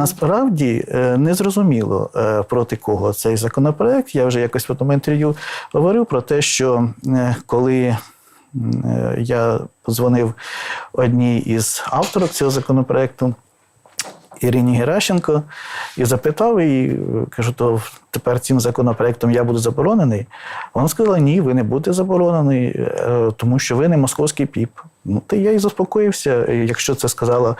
насправді е, не зрозуміло е, проти кого цей законопроект. Я вже якось в одному інтерв'ю говорив про те, що е, коли я дзвонив одній із авторок цього законопроекту. Ірині Геращенко і запитав її, кажу, то тепер цим законопроектом я буду заборонений. Вона сказала: ні, ви не будете заборонений, тому що ви не московський піп. Ну, то я і заспокоївся. Якщо це сказала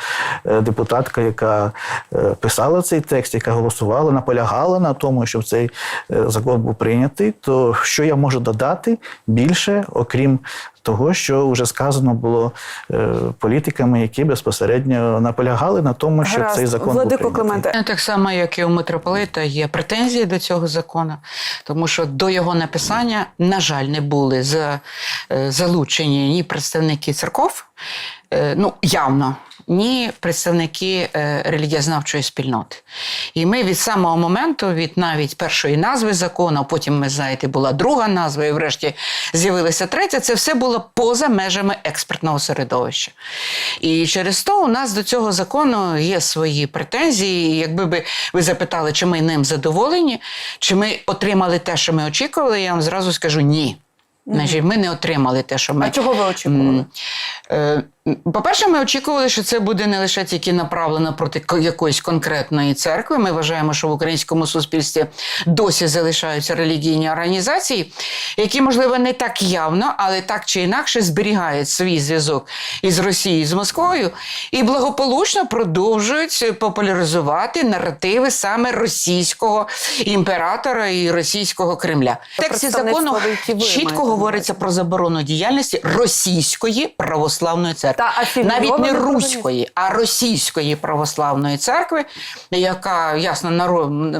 е, депутатка, яка е, писала цей текст, яка голосувала, наполягала на тому, щоб цей е, закон був прийнятий, то що я можу додати більше, окрім того, що вже сказано було е, політиками, які безпосередньо наполягали на тому, щоб Гаразд. цей закон був Владико прийнятий. Клименте, Так само, як і у митрополита, є претензії до цього закону, тому що до його написання, на жаль, не були е, залучені ні представники церков, е, ну явно, ні представники е, релігієзнавчої спільноти. І ми від самого моменту, від навіть першої назви закону, потім, ми знаєте, була друга назва, і врешті з'явилася третя, це все було поза межами експертного середовища. І через то у нас до цього закону є свої претензії. І Якби би ви запитали, чи ми ним задоволені, чи ми отримали те, що ми очікували, я вам зразу скажу ні. Значить, ми не отримали те, що ми. а чого ви очікували? Е, По-перше, ми очікували, що це буде не лише тільки направлено проти якоїсь конкретної церкви. Ми вважаємо, що в українському суспільстві досі залишаються релігійні організації, які, можливо, не так явно, але так чи інакше зберігають свій зв'язок із Росією, з Москвою і благополучно продовжують популяризувати наративи саме російського імператора і російського Кремля. В тексті закону чітко говориться про заборону діяльності російської православної церкви. Та Навіть не руської, а російської православної церкви, яка ясно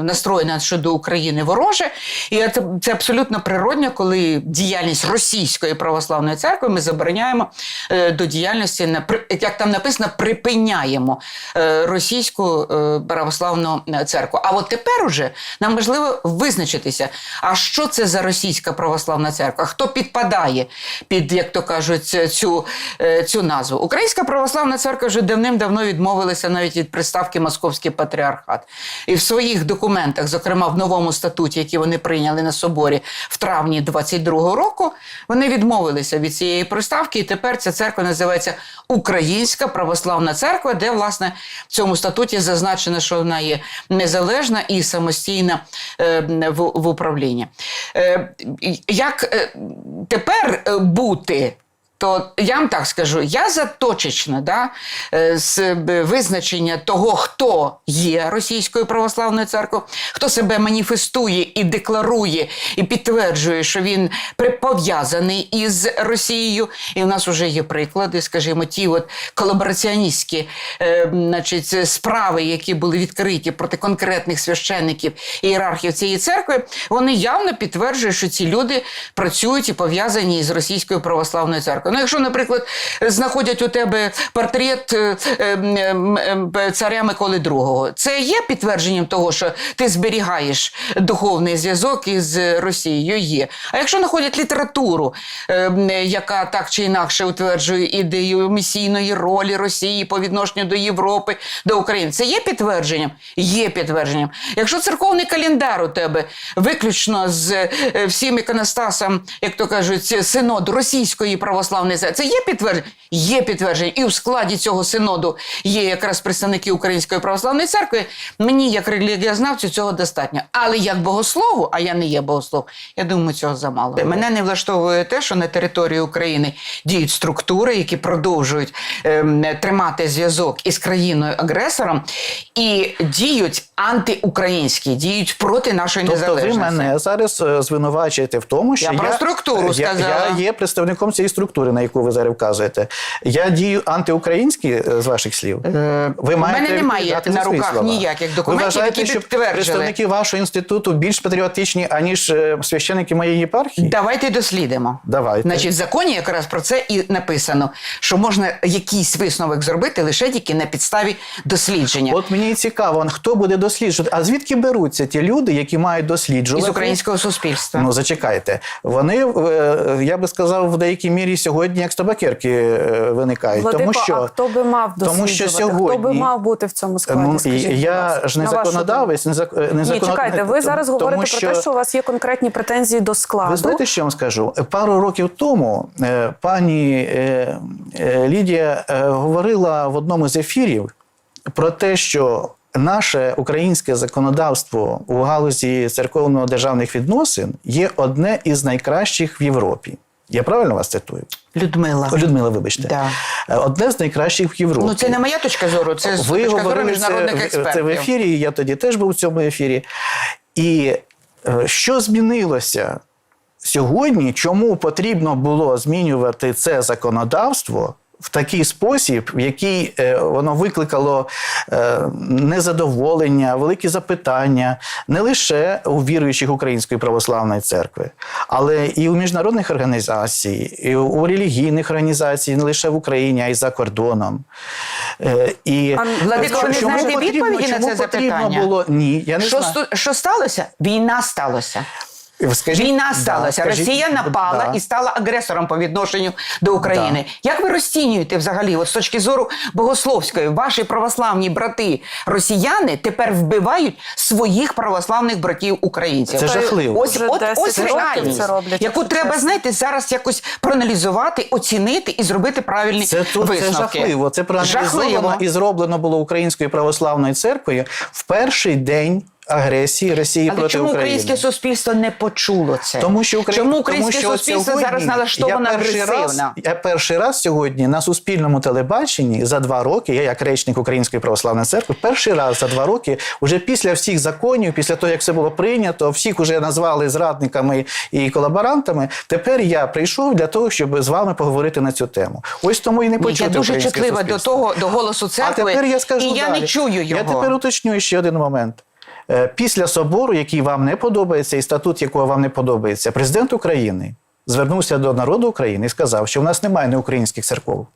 настроєна щодо України вороже. І це, це абсолютно природньо, коли діяльність російської православної церкви ми забороняємо е, до діяльності на як там написано, припиняємо е, російську е, православну церкву. А от тепер уже нам важливо визначитися, а що це за російська православна церква? Хто підпадає під, як то кажуть, цю, е, цю назву? Українська православна церква вже давним-давно відмовилася навіть від приставки Московський патріархат. І в своїх документах, зокрема в новому статуті, який вони прийняли на соборі в травні 22-го року, вони відмовилися від цієї приставки, і тепер ця церква називається Українська православна церква, де власне в цьому статуті зазначено, що вона є незалежна і самостійна е, в, управлінні. Е, як е, тепер бути? То я вам так скажу, я за точечне да, е, з визначення того, хто є російською православною церквою, хто себе маніфестує і декларує, і підтверджує, що він пов'язаний із Росією. І в нас вже є приклади, скажімо, ті от колабораціоністські е, значить, справи, які були відкриті проти конкретних священників і ієрархів цієї церкви, вони явно підтверджують, що ці люди працюють і пов'язані із російською православною церквою. Ну, якщо, наприклад, знаходять у тебе портрет е, е, м, е, царя Миколи II, це є підтвердженням того, що ти зберігаєш духовний зв'язок із Росією. Є. А якщо знаходять літературу, яка так чи інакше утверджує ідею місійної ролі Росії по відношенню до Європи, до України, це є підтвердженням? Є підтвердженням. Якщо церковний календар у тебе виключно з е, всім іконостасом, як то кажуть, синоду російської православної церкви, це є підтвердження? Є підтвердження. І в складі цього синоду є якраз представники Української православної церкви. Мені, як релігієзнавцю, цього достатньо. Але як богослову, а я не є богослов, я думаю, цього замало. Мене не влаштовує те, що на території України діють структури, які продовжують ем, тримати зв'язок із країною-агресором і діють антиукраїнські, діють проти нашої Тобто ви незалежності. мене зараз е, звинувачуєте в тому, що Я про структуру я, сказала. я є представником цієї структури, на яку ви зараз вказуєте. Я дію антиукраїнські е, з ваших слів. Ви у маєте мене немає на руках слова. ніяких документів, ви вважаєте, які що представники вашого інституту більш патріотичні, аніж е, священники моєї єпархії? Давайте дослідимо. Давайте. Значить, в законі якраз про це і написано, що можна якийсь висновок зробити лише тільки на підставі дослідження. От мені цікаво, хто буде досліджувати. А звідки беруться ті люди, які мають досліджувати? Із українського суспільства. Ну, зачекайте. Вони, е, я би сказав, в деякій мірі сьогодні. Сьогодні як з табакерки е, виникають. Владико, тому що а хто би мав тому що досліджувати? Хто би мав бути в цьому складі? Ну, скажіть, я ж не законодавець, не, зак... не Ні, закон- чекайте, ви зараз тому говорите про те, що у вас є конкретні претензії до складу. Ви знаєте, що я вам скажу? Пару років тому е, пані е, Лідія говорила в одному з ефірів про те, що наше українське законодавство у галузі церковно-державних відносин є одне із найкращих в Європі. Я правильно вас цитую? Людмила. Людмила, вибачте. Да. Е, Одне з найкращих в Європі. Ну, це не моя точка зору, це Ви точка зору говорили міжнародних це, експертів. це в ефірі, я тоді теж був в цьому ефірі. І е, що змінилося сьогодні? Чому потрібно було змінювати це законодавство? В такий спосіб, в який е, воно викликало е, незадоволення, великі запитання не лише у віруючих Української православної церкви, але і у міжнародних організацій, і у релігійних організацій, не лише в Україні, а й за кордоном. Е, і Владико, ви знаєте відповіді на це потрібно запитання? було ні, я не Що, знаю. сту- що сталося? Війна сталася. Скажіть, Війна сталася. скажіть, Росія напала да. і стала агресором по відношенню до України. Як ви розцінюєте взагалі, от з точки зору богословської, ваші православні брати росіяни тепер вбивають своїх православних братів українців? Це жахливо. Ось, Вже от, ось реальність, це роблять, яку треба, знаєте, зараз якось проаналізувати, оцінити і зробити правильні Це тут це жахливо. Це проаналізовано Жахливо. і зроблено було Українською православною церквою в перший день агресії Росії Але проти чому України. українське суспільство не почуло це? Тому що Украї... чому тому, що суспільство сьогодні зараз налаштовано я перший раз, я перший раз сьогодні на суспільному телебаченні за два роки, я як речник Української православної церкви, перший раз за два роки, уже після всіх законів, після того як все було прийнято, всіх уже назвали зрадниками і колаборантами. Тепер я прийшов для того, щоб з вами поговорити на цю тему. Ось тому і не Ні, я дуже українське чутлива до того, до голосу церкви, А тепер я скажу і я далі. не чую його. Я тепер уточнюю ще один момент. Е, Після собору, який вам не подобається, і статут, якого вам не подобається, президент України звернувся до народу України і сказав, що в нас немає неукраїнських церков.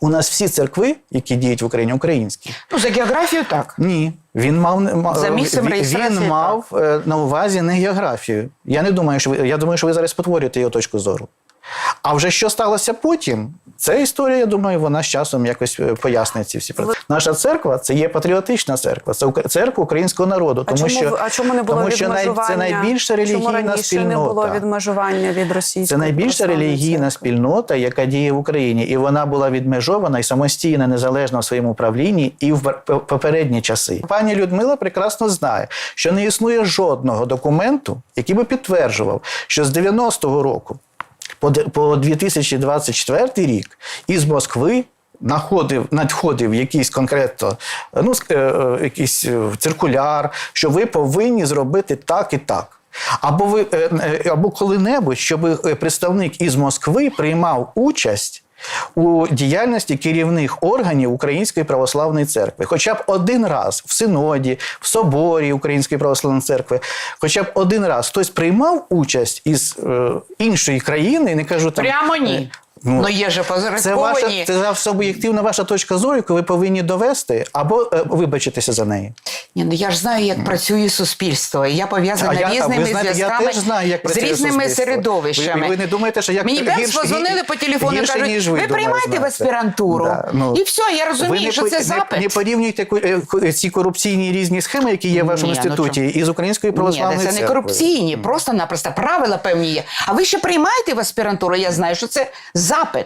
У нас всі церкви, які діють в Україні, українські. Ну, за географію так. Ні, він мав За місцем він- мав е, на увазі не географію. Я не думаю, що ви я думаю, що ви зараз спотворюєте його точку зору. А вже що сталося потім? Ця історія, я думаю, вона з часом якось е, пояснить ці всі процеси. Наша церква це є патріотична церква, це церква українського народу. А Тому чому, що а чому не було тому, що відмежування? це найбільша Чому релігійна раніше спільнота. не було відмежування від російської Це найбільша релігійна церкви? спільнота, яка діє в Україні, і вона була відмежована і самостійна, незалежна в своєму управлінні і в попередні часи. Пані Людмила прекрасно знає, що не існує жодного документу, який би підтверджував, що з 90-го року по де- по 2024 рік із Москви. Находив, надходив якийсь конкретно ну, е, е, якийсь е, циркуляр, що ви повинні зробити так і так. Або ви або коли-небудь, щоб представник із Москви приймав участь у діяльності керівних органів Української православної церкви, хоча б один раз в синоді, в соборі Української православної церкви, хоча б один раз хтось приймав участь із е, іншої країни, не кажу там Прямо ні. Е, Ну, ну, є же це ваша це суб'єктивна ваша точка зору, яку ви повинні довести або е, вибачитися за неї. Ні, ну я ж знаю, як працює суспільство. І я пов'язана я- різними зв'язками теж знаю, як з різними суспільство. середовищами. Ви- ви не думаєте, що як Мені прямо позвонили по телефону і кажуть, ніж ви, ви думаю, приймаєте в аспірантуру. Да, ну. і все, я розумію, не, що це не- запит. Не, порівнюйте е, ку- ці корупційні різні схеми, які є в вашому Ні, ну інституті, чому? із Української Ні, православної це не корупційні, просто-напросто правила певні є. А ви ще приймаєте в аспірантуру, я знаю, що це запит.